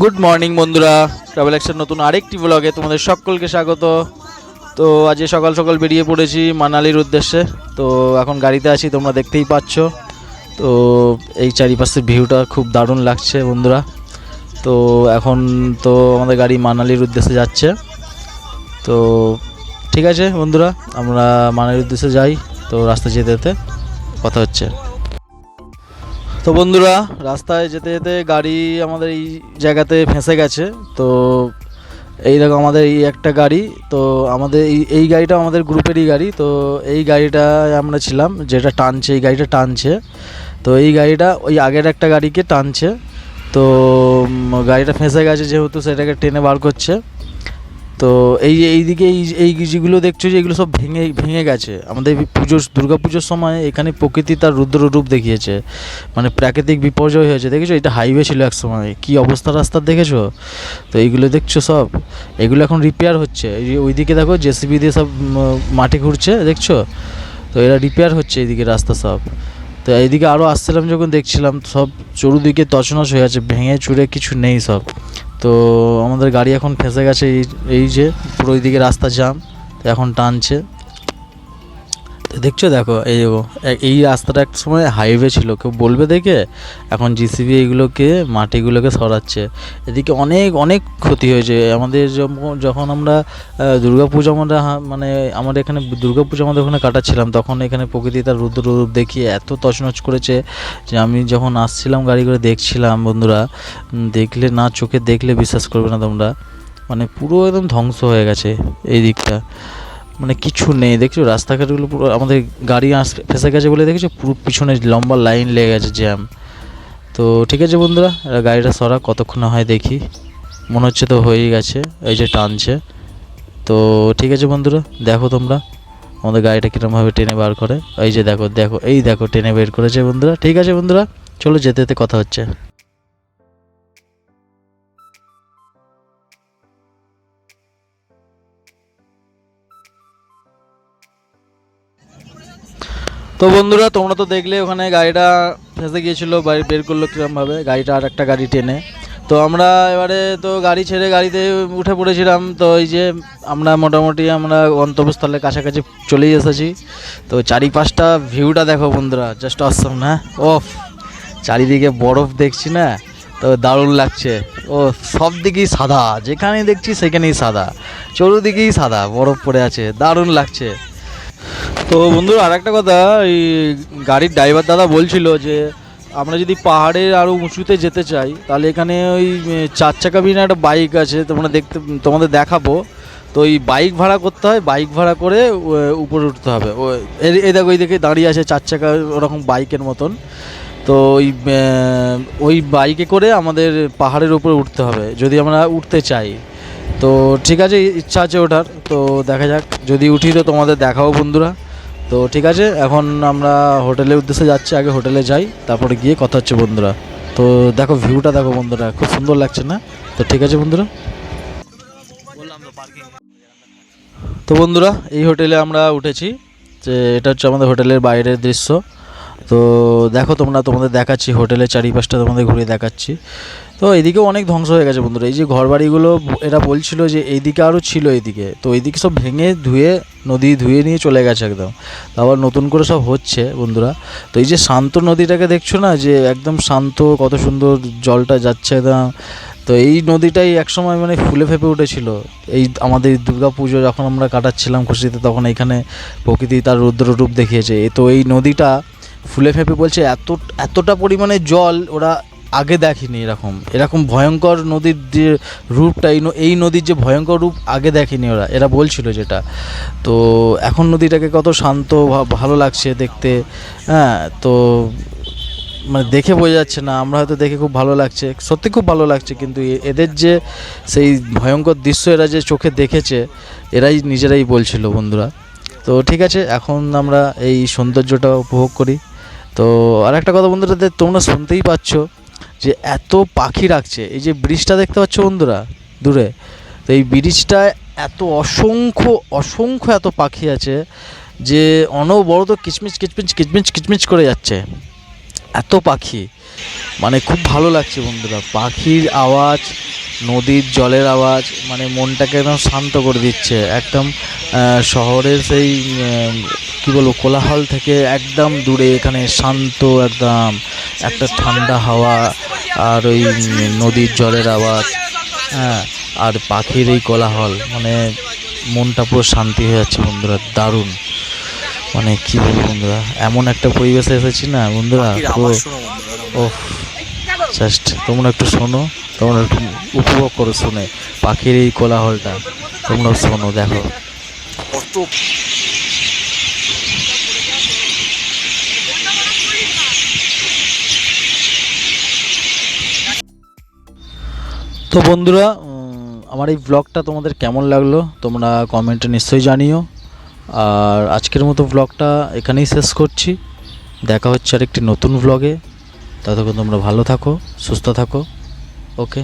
Good morning বন্ধুরা। Travel action নতুন আরেকটি ব্লগে তোমাদের সকলকে স্বাগত। তো আজকে সকাল সকাল বেরিয়ে পড়েছি মানালির উদ্দেশ্যে। তো এখন গাড়িতে আছি, তোমরা দেখতেই পাচ্ছ। তো এই চারিপাশের ভিউটা খুব দারুণ লাগছে, বন্ধুরা। তো এখন তো আমাদের গাড়ি মানালির উদ্দেশ্যে যাচ্ছে। তো ঠিক আছে, বন্ধুরা, আমরা মানালির উদ্দেশ্যে যাই। তো রাস্তা যেতে যেতে কথা হচ্ছে। তো বন্ধুরা, রাস্তায় যেতে যেতে গাড়ি আমাদের এই জায়গাতে ফেঁসে গেছে। তো এই দেখো আমাদের এই একটা গাড়ি, তো আমাদের এই এই গাড়িটা আমাদের গ্রুপেরই গাড়ি। তো এই গাড়িটায় আমরা ছিলাম, যেটা টানছে, এই গাড়িটা টানছে। তো এই গাড়িটা ওই আগের একটা গাড়িকে টানছে। তো গাড়িটা ফেঁসে গেছে যেহেতু সেটাকে টেনে বার করছে। তো এই যে এইদিকে এই এই যেগুলো দেখছ যে এগুলো সব ভেঙে ভেঙে গেছে। আমাদের পুজোর দুর্গা পুজোর সময় এখানে প্রকৃতি তার রুদ্র রূপ দেখিয়েছে। মানে প্রাকৃতিক বিপর্যয় হয়েছে, দেখেছ? এটা হাইওয়ে ছিল এক সময়। কী অবস্থা রাস্তার দেখেছ? তো এইগুলো দেখছ সব। এগুলো এখন রিপেয়ার হচ্ছে। ওইদিকে দেখো জেসিবি দিয়ে সব মাটি ঘুরছে, দেখছ? তো এরা রিপেয়ার হচ্ছে এইদিকে রাস্তা সব। তো এইদিকে আরও আসছিলাম যখন দেখছিলাম, সব চতুর্দিকে তছনছ হয়ে আছে, ভেঙে চুরে কিছু নেই সব। তো আমাদের গাড়ি এখন ফেঁসে গেছে এই এই যে, পুরো ওইদিকে রাস্তা তো এখন টানছে। দেখছ দেখো, এই এই রাস্তাটা একটা সময় হাইওয়ে ছিল, কেউ বলবে দেখে? এখন জিসিবি এইগুলোকে মাটিগুলোকে সরাচ্ছে। এদিকে অনেক অনেক ক্ষতি হয়েছে। আমাদের যখন- আমরা দুর্গা পুজো আমরা মানে আমাদের এখানে দুর্গা পুজো আমাদের ওখানে কাটাচ্ছিলাম, তখন এখানে প্রকৃতি তার রুদ্র রূপ দেখিয়ে এত তছনছ করেছে যে আমি যখন আসছিলাম গাড়ি করে দেখছিলাম বন্ধুরা দেখলে না চোখে দেখলে বিশ্বাস করবে না তোমরা। মানে পুরো একদম ধ্বংস হয়ে গেছে এই দিকটা। মানে কিছু নেই, দেখছ? রাস্তাঘাটগুলো পুরো আমাদের গাড়ি আস, ফেসে গেছে বলে দেখেছ? পুরো পিছনে লম্বা লাইন লেগে গেছে জ্যাম। তো ঠিক আছে বন্ধুরা গাড়িটা সরা কতক্ষণ হয় দেখি। মনে হচ্ছে তো হয়েই গেছে, এই যে টানছে। তো ঠিক আছে বন্ধুরা, দেখো তোমরা, আমাদের গাড়িটা কীরকমভাবে টেনে বার করে। এই যে দেখো দেখো, এই দেখো, টেনে বের করেছে বন্ধুরা। ঠিক আছে বন্ধুরা, চলো যেতে যেতে কথা হচ্ছে। তো বন্ধুরা, তোমরা তো দেখলে ওখানে গাড়িটা ফেঁসে গিয়েছিল, বাড়ি বের করল কিরমভাবে। গাড়িটা আর একটা গাড়ি টেনে। তো আমরা এবারে তো গাড়ি ছেড়ে গাড়িতে উঠে পড়েছিলাম। তো এই যে আমরা মোটামুটি আমরা গন্তব্যস্থলের কাছাকাছি চলেই এসেছি। তো চারিপাশটা ভিউটা দেখো বন্ধুরা জাস্ট অসম না ও চারিদিকে বরফ দেখছি না? তো দারুণ লাগছে। ও, সব দিকেই সাদা যেখানে দেখছি সেখানেই সাদা। চতুর্দিকেই সাদা, বরফ পড়ে আছে, দারুণ লাগছে। তো বন্ধুরা আর একটা কথা, এই গাড়ির ড্রাইভার দাদা বলছিল যে, আমরা যদি পাহাড়ের আরও উঁচুতে যেতে চাই, তাহলে এখানে ওই চার চাকা বিনা একটা বাইক আছে, তোমরা দেখতে, তোমাদের দেখাবো। তো ওই বাইক ভাড়া করতে হয় বাইক ভাড়া করে উপরে উঠতে হবে। এই দেখো ওই দিকে দাঁড়িয়ে আছে চার চাকা ওরকম বাইকের মতন। তো ওই ওই বাইকে করে আমাদের পাহাড়ের উপরে উঠতে হবে, যদি আমরা উঠতে চাই। তো ঠিক আছে, ইচ্ছা আছে ওঠার, তো দেখা যাক, যদি উঠি তো তোমাদের দেখাও বন্ধুরা। তো ঠিক আছে, এখন আমরা হোটেলের উদ্দেশ্যে যাচ্ছি, আগে হোটেলে যাই, তারপরে গিয়ে কথা হচ্ছে বন্ধুরা। তো দেখো ভিউটা দেখো বন্ধুরা, খুব সুন্দর লাগছে না? তো ঠিক আছে বন্ধুরা। তো বন্ধুরা, এই হোটেলে আমরা উঠেছি, যে এটা হচ্ছে আমাদের হোটেলের বাইরের দৃশ্য। তো দেখো তোমরা, তোমাদের দেখাচ্ছি, হোটেলের চারিপাশটা তোমাদের ঘুরে দেখাচ্ছি। তো এদিকেও অনেক ধ্বংস হয়ে গেছে বন্ধুরা। এই যে ঘরবাড়িগুলো, এরা বলছিল যে এইদিকে আরও ছিল এইদিকে। তো এইদিকে সব ভেঙে ধুয়ে, নদী ধুয়ে নিয়ে চলে গেছে একদম। আবার নতুন করে সব হচ্ছে বন্ধুরা। তো এই যে শান্ত নদীটাকে দেখছ না, যে একদম শান্ত, কত সুন্দর জলটা যাচ্ছে একদম তো এই নদীটাই একসময় মানে ফুলে ফেপে উঠেছিল। এই আমাদের দুর্গা পুজো যখন আমরা কাটাচ্ছিলাম খুশিতে, তখন এখানে প্রকৃতি তার রুদ্র রূপ দেখিয়েছে তো এই নদীটা ফুলে ফেঁপে বলছে, এত, এতটা পরিমাণে জল ওরা আগে দেখেনি এরকম। এরকম ভয়ঙ্কর নদীর যে রূপটা, এই এই নদীর যে ভয়ঙ্কর রূপ আগে দেখেনি ওরা। এরা বলছিল যেটা। তো এখন নদীটাকে কত শান্ত ভালো লাগছে দেখতে। হ্যাঁ তো মানে দেখে বোঝা যাচ্ছে না। আমরা হয়তো দেখে খুব ভালো লাগছে। সত্যি খুব ভালো লাগছে, কিন্তু এদের যে সেই ভয়ঙ্কর দৃশ্য এরা যে চোখে দেখেছে, এরাই নিজেরাই বলছিল বন্ধুরা। তো ঠিক আছে, এখন আমরা এই সৌন্দর্যটা উপভোগ করি। তো আর একটা কথা বন্ধুরা তোমরা শুনতেই পাচ্ছ যে এত পাখি রাখছে এই যে ব্রিজটা দেখতে পাচ্ছ বন্ধুরা, দূরে? তো এই ব্রিজটায় এত অসংখ্য অসংখ্য এত পাখি আছে যে অনবরত কিচমিচ কিচমিচ কিচমিচ কিচমিচ করে যাচ্ছে। এত পাখি। মানে খুব ভালো লাগছে বন্ধুরা, পাখির আওয়াজ, নদীর জলের আওয়াজ মানে মনটাকে একদম শান্ত করে দিচ্ছে। একদম শহরের সেই কি বলব কোলাহল থেকে একদম দূরে এখানে শান্ত একদম। একটা ঠান্ডা হাওয়া আর ওই নদীর জলের আওয়াজ হ্যাঁ আর পাখির এই কোলাহল মানে মনটা পুরো শান্তি হয়ে যাচ্ছে বন্ধুরা দারুণ। মানে কি বলব বন্ধুরা এমন একটা পরিবেশে এসেছি না বন্ধুরা পুরো ও জাস্ট তোমরা একটু শোনো তোমরা একটু উপভোগ করো শুনে পাখির এই কোলাহলটা তোমরাও শোনো দেখো। কত তো বন্ধুরা আমার এই ব্লগটা তোমাদের কেমন লাগল তোমরা কমেন্টে নিশ্চয়ই জানিও। আর আজকের মতো ব্লগটা এখানেই শেষ করছি। দেখা হচ্ছে আর একটি নতুন ব্লগে ততক্ষণ তোমরা ভালো থাকো, সুস্থ থাকো। ওকে